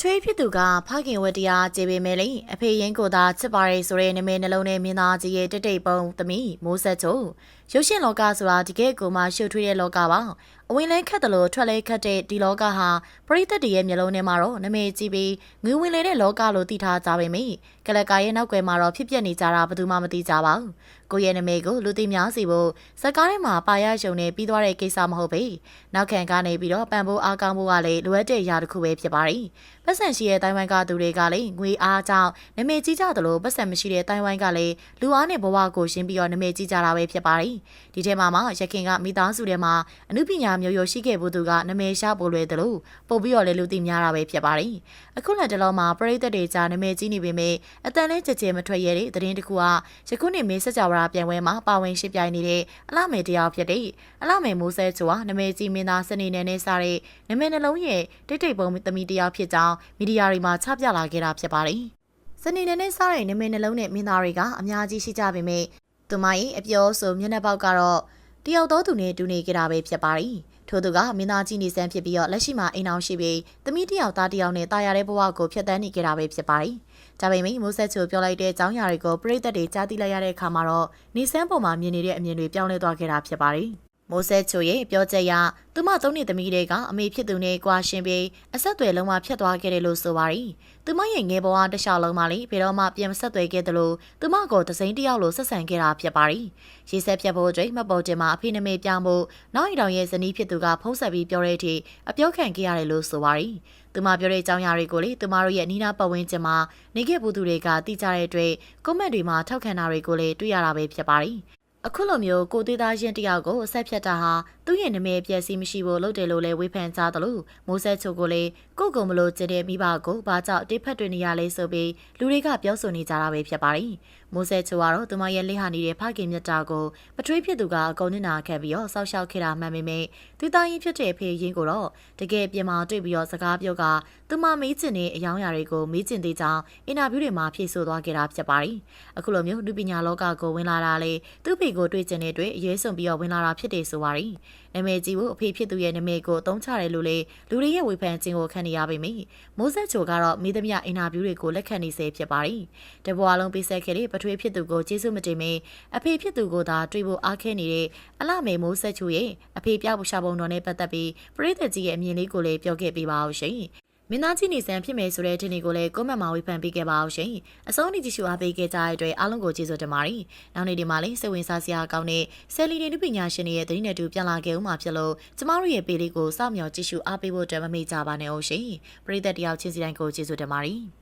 ထွေးဖြစ်သူကဖခင်ဝတ္တရားကျေပေမဲ့လေအဖေရင်းကိုသာချစ်ပါရဲဆိုတဲ့နာမည်နှလုံးနဲ့မြင်သားကြီးရဲ့တိတ်တိတ်ပုံသမီးမိုးဆက်ချိုရုပ်ရှင်လောကဆိုတာတကယ်ကိုမှရှုပ်ထွေးတဲ့လောကပါ အဝင်လဲခက်တယ်လို့ထွက်လဲခက်တဲ့ဒီလောကဟာပရိသတ်တွေရဲ့မျက်လုံးထဲမှာတော့နာမည်ကြီးပြီးငွေဝင်လေတဲ့လောကလို့သိထားကြပေမယ့်ကလကာရဲ့နောက်ွယ်မှာတော့ဖြစ်ပျက်နေကြတာဘယ်သူမှမသိကြပါဘူးကိုယ့်ရဲ့နာမည်ကိုလူသိများစီဖို့ဇက်ကားထဲမှာပါရရှုံနေပြီးသွားတဲ့ကိစ္စမဟုတ်ပေနောက်ခံကနေပြီးတော့ပံပိုးအားကောင်းဖို့ကလည်းလိုအပ်တဲ့အရာတစ်ခုပဲဖြစ်ပါတယ်ပတ်စံရှိတဲ့တိုင်ဝမ်ကသူတွေကလည်းငွေအားကြောင့်နာမည်ကြီးကြသလိုပတ်စံမရှိတဲ့တိုင်ဝမ်ကလည်းလူအားနဲ့ဘဝကိုရှင်းပြီးတော့နာမည်ကြီးကြတာပဲဖြစ်ပါတယ်ဒီထဲမှာမှရခင်ကမိသားစုထဲမှာအမှုပညာမျိုးရိုးရှိခဲ့ဖို့သူကနာမည်ရှာဖို့လွယ်တယ်လို့ပို့ပြီးတော့လည်းလူသိများတာပဲဖြစ်ပါတယ်အခုလက်တလုံးမှာပရိသတ်တွေကြားနာမည်ကြီးနေပေမဲ့အတန်လေးကြကြဲမထွက်ရတဲ့သတင်းတစ်ခုကယခုနှစ်မေစကြဝဠာပြန်ပွဲမှာပါဝင်ရှင်းပြနေတဲ့အလှမယ်တရားဖြစ်တဲ့အလှမယ်မိုးဆဲချိုဟာနာမည်ကြီးမင်းသားစနေနယ်နဲ့စားတဲ့နာမည်နှလုံးရဲ့တိတ်တိတ်ပုံသမီးတရားဖြစ်ကြောင်းမီဒီယာတွေမှာချပြလာခဲ့တာဖြစ်ပါတယ်စနေနယ်နဲ့စားတဲ့နာမည်နှလုံးနဲ့မင်းသားတွေကအများကြီးရှိကြပေမဲ့သူမရဲ့အပြောဆိုမျက်နှာပေါက်ကတော့ တယောက်သောသူနဲ့တူနေကြတာပဲဖြစ်ပါတယ်ထို့သူကမင်းသားကြီးနေစမ်းဖြစ်ပြီးတော့လက်ရှိမှာအိမ်အောင်ရှိပြီးသမီးတယောက်သားတယောက်နဲ့တာယာတဲ့ဘဝကိုဖျက်ဆီးနေကြတာပဲဖြစ်ပါတယ်။ဒါပေမဲ့မိုးဆက်ချိုပြောလိုက်တဲ့အကြောင်းအရာတွေကိုပြည်သက်တွေကြားသိလိုက်ရတဲ့အခါမှာတော့နေစမ်းပေါ်မှာမြင်နေတဲ့အမြင်တွေပြောင်းလဲသွားခဲ့တာဖြစ်ပါတယ်။ မိုးဆက်ချိုရဲ့ပြောချက်ရသူမသုံးနှစ်သမီးတွေကအမေဖြစ်သူနဲ့ကွာရှင်ပြီးအဆက်အသွယ်လုံးဝဖြတ်သွားခဲ့တယ်လို့ဆိုပါရီ။သူမရဲ့ငယ်ဘဝတစ်လျှောက်လုံးမှာလေဘယ်တော့မှပြန်မဆက်သွယ်ခဲ့တယ်လို့သူမကိုသစိမ်းတယောက်လိုဆက်ဆံခဲ့တာဖြစ်ပါရီ။ရေးဆက်ဖြတ်ဖို့အတွက်မပေါ်တင်မှာအဖေနမေပြောင်းဖို့နောက်ရီတောင်ရဲ့ဇနီးဖြစ်သူကဖုံးဆက်ပြီးပြောတဲ့အထိအပြောခံခဲ့ရတယ်လို့ဆိုပါရီ။သူမပြောတဲ့အကြောင်းအရာတွေကိုလေသူမတို့ရဲ့နီးနားပတ်ဝန်းကျင်မှာနေခဲ့ဘူးသူတွေကသိကြတဲ့အတွက်ကွန်မန့်တွေမှာထောက်ခံတာတွေကိုလည်းတွေ့ရတာပဲဖြစ်ပါရီ။ အခုလိုမျိုးကိုသေးသားရင်တယောက်ကိုဆက်ဖြတ်တာဟာသူ့ရဲ့နာမည်ပြည့်စည်မရှိဖို့လုပ်တယ်လို့လည်းဝေဖန်ကြသလိုမိုးဆက်ချိုကိုလည်းကိုကုံမလို့ကျတဲ့မိဘကိုဘာကြောင့်တိဖက်တွင်နေရလဲဆိုပြီးလူတွေကပြောဆိုနေကြတာပဲဖြစ်ပါတယ်။မိုးဆက်ချိုကတော့သူမရဲ့လက်ဟာနေတဲ့ဖခင်မြတ်တာကိုပထွေးဖြစ်သူကအကုန်နစ်နာခဲ့ပြီးတော့ဆောက်ရှောက်ခဲ့တာမှန်ပေမဲ့သူသားရင်ဖြစ်တဲ့အဖေရင်းကိုတော့တကယ်ပြင်မာတွေ့ပြီးတော့စကားပြောကသူမမေးချင်တဲ့အယောင်းအရာတွေကိုမေးချင်သေးကြောင်းအင်တာဗျူးတွေမှာဖြေဆိုသွားခဲ့တာဖြစ်ပါတယ်။အခုလိုမျိုးလူပညာလောကကိုဝင်လာတာလေသူ့ဖေကိုတွေ့ကျင်တဲ့အတွက်အရေးဆုံးပြီးတော့ဝင်လာတာဖြစ်တယ်ဆိုပါရီ။နာမည်ကြီးဖို့အဖေဖြစ်သူရဲ့နာမည်ကိုအသုံးချတယ်လို့လေလူတွေရဲ့ဝေဖန်ခြင်းကိုခံနေရပေမယ့်မိုးဆက်ချိုကတော့မိသမျှအင်တာဗျူးတွေကိုလက်ခံနေစေဖြစ်ပါရီ။တဘွားလုံးပေးဆက်ခဲ့တဲ့ပထွေးဖြစ်သူကိုကျေးဇူးမတင်မင်းအဖေဖြစ်သူကိုသာတွေ့ဖို့အားခဲနေတဲ့အလှမေမိုးဆက်ချိုရဲ့အဖေပြောက်ရှာပုံတော်နဲ့ပတ်သက်ပြီးပရိသတ်ကြီးရဲ့အမြင်လေးကိုလည်းပြောခဲ့ပေးပါအောင်ရှင်။ မင်းသားကြီးနေစံဖြစ်မယ်ဆိုတဲ့တင်တွေကိုလည်းကွန်မန့်မှာဝေဖန်ပေးခဲ့ပါအောင်ရှင်။အဆုံးထိကြည့်ရှုအားပေးခဲ့ကြတဲ့အတွက်အားလုံးကိုကျေးဇူးတင်ပါတယ်။နောက်နေ့ဒီမှာလည်းစိတ်ဝင်စားစရာကောင်းတဲ့ဆယ်လီနေပညာရှင်တွေရဲ့သတင်းတွေတူပြန်လာခဲ့ဦးမှာဖြစ်လို့ကျမတို့ရဲ့ပေလေးကိုစောင့်မျှော်ကြည့်ရှုအားပေးဖို့အတွက်မမေ့ကြပါနဲ့အောင်ရှင်။ပရိသတ်တယောက်ချင်းစီတိုင်းကိုကျေးဇူးတင်ပါတယ်။